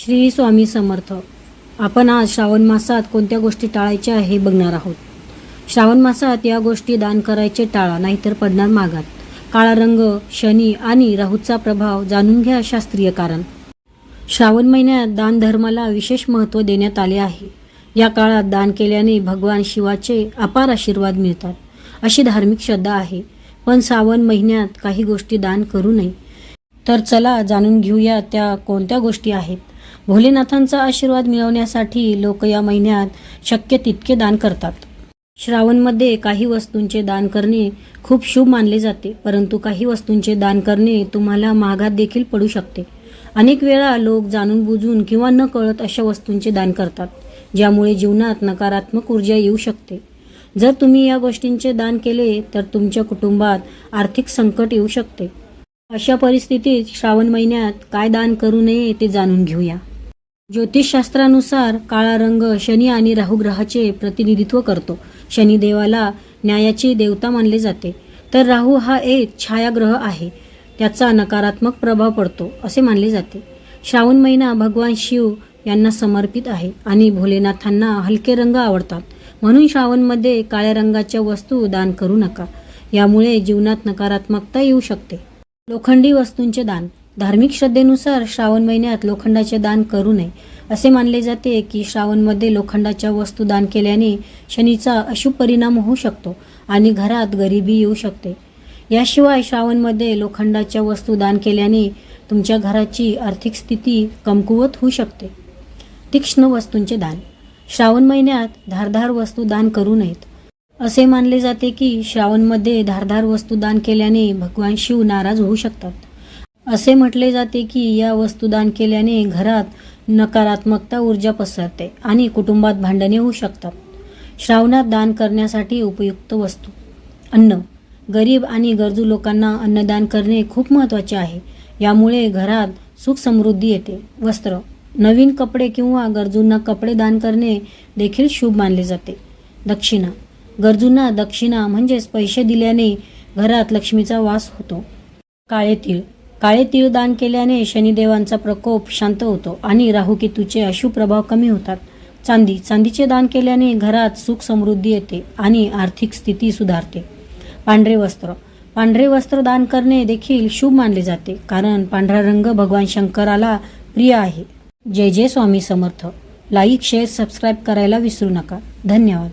श्री स्वामी समर्थ आपण आज श्रावण मासात कोणत्या गोष्टी टाळायच्या हे बघणार आहोत. श्रावण मासात या गोष्टी दान करायचे टाळा नाहीतर पडणार मागात काळा रंग शनी आणि राहूचा प्रभाव जाणून घ्या शास्त्रीय कारण. श्रावण महिन्यात दान धर्माला विशेष महत्त्व देण्यात आले आहे. या काळात दान केल्याने भगवान शिवाचे अपार आशीर्वाद मिळतात अशी धार्मिक श्रद्धा आहे. पण श्रावण महिन्यात काही गोष्टी दान करू नये. तर चला जाणून घेऊया त्या कोणत्या गोष्टी आहेत. भोलेनाथांचा आशीर्वाद मिळवण्यासाठी लोक या महिन्यात शक्य तितके दान करतात. श्रावणमध्ये काही वस्तूंचे दान करणे खूप शुभ मानले जाते परंतु काही वस्तूंचे दान करणे तुम्हाला महागात देखील पडू शकते. अनेक वेळा लोक जाणून बुजून किंवा न कळत अशा वस्तूंचे दान करतात ज्यामुळे जीवनात नकारात्मक ऊर्जा येऊ शकते. जर तुम्ही या गोष्टींचे दान केले तर तुमच्या कुटुंबात आर्थिक संकट येऊ शकते. अशा परिस्थितीत श्रावण महिन्यात काय दान करू नये ते जाणून घेऊया. ज्योतिषशास्त्रानुसार काळा रंग शनी आणि राहू ग्रहाचे प्रतिनिधित्व करतो. शनिदेवाला न्यायाची देवता मानले जाते. तर राहू हा एक छायाग्रह आहे. त्याचा नकारात्मक प्रभाव पडतो असे मानले जाते. श्रावण महिना भगवान शिव यांना समर्पित आहे आणि भोलेनाथांना हलके रंग आवडतात. म्हणून श्रावणमध्ये काळ्या रंगाच्या वस्तू दान करू नका. यामुळे जीवनात नकारात्मकता येऊ शकते. लोखंडी वस्तूंचे दान. धार्मिक श्रद्धेनुसार श्रावण महिन्यात लोखंडाचे दान करू नये. असे मानले जाते की श्रावणमध्ये लोखंडाच्या वस्तू दान केल्याने शनीचा अशुभ परिणाम होऊ शकतो आणि घरात गरिबी येऊ शकते. याशिवाय श्रावणमध्ये लोखंडाच्या वस्तू दान केल्याने तुमच्या घराची आर्थिक स्थिती कमकुवत होऊ शकते. तीक्ष्ण वस्तूंचे दान. श्रावण महिन्यात धारधार वस्तू दान करू नयेत. असे मानले जाते की श्रावणमध्ये धारधार वस्तू दान केल्याने भगवान शिव नाराज होऊ शकतात. असे म्हटले जाते की या वस्तू दान केल्याने घरात नकारात्मकता ऊर्जा पसरते आणि कुटुंबात भांडणे होऊ शकतात. श्रावणात दान करण्यासाठी उपयुक्त वस्तू. अन्न. गरीब आणि गरजू लोकांना अन्नदान करणे खूप महत्त्वाचे आहे. यामुळे घरात सुख समृद्धी येते. वस्त्र. नवीन कपडे किंवा गरजूंना कपडे दान करणे देखील शुभ मानले जाते. दक्षिणा. गरजूंना दक्षिणा म्हणजेच पैसे दिल्याने घरात लक्ष्मीचा वास होतो. काळे तीळ काळे तीळ दान केल्याने शनिदेवांचा प्रकोप शांत होतो आणि राहुकेतूचे अशुभ प्रभाव कमी होतात. चांदी चांदीचे दान केल्याने घरात सुख समृद्धी येते आणि आर्थिक स्थिती सुधारते. पांढरे वस्त्र. पांढरे वस्त्र दान करणे देखील शुभ मानले जाते कारण पांढरा रंग भगवान शंकराला प्रिय आहे. जय जय Swami Samarth. Like share subscribe करायला विसरू नका. धन्यवाद.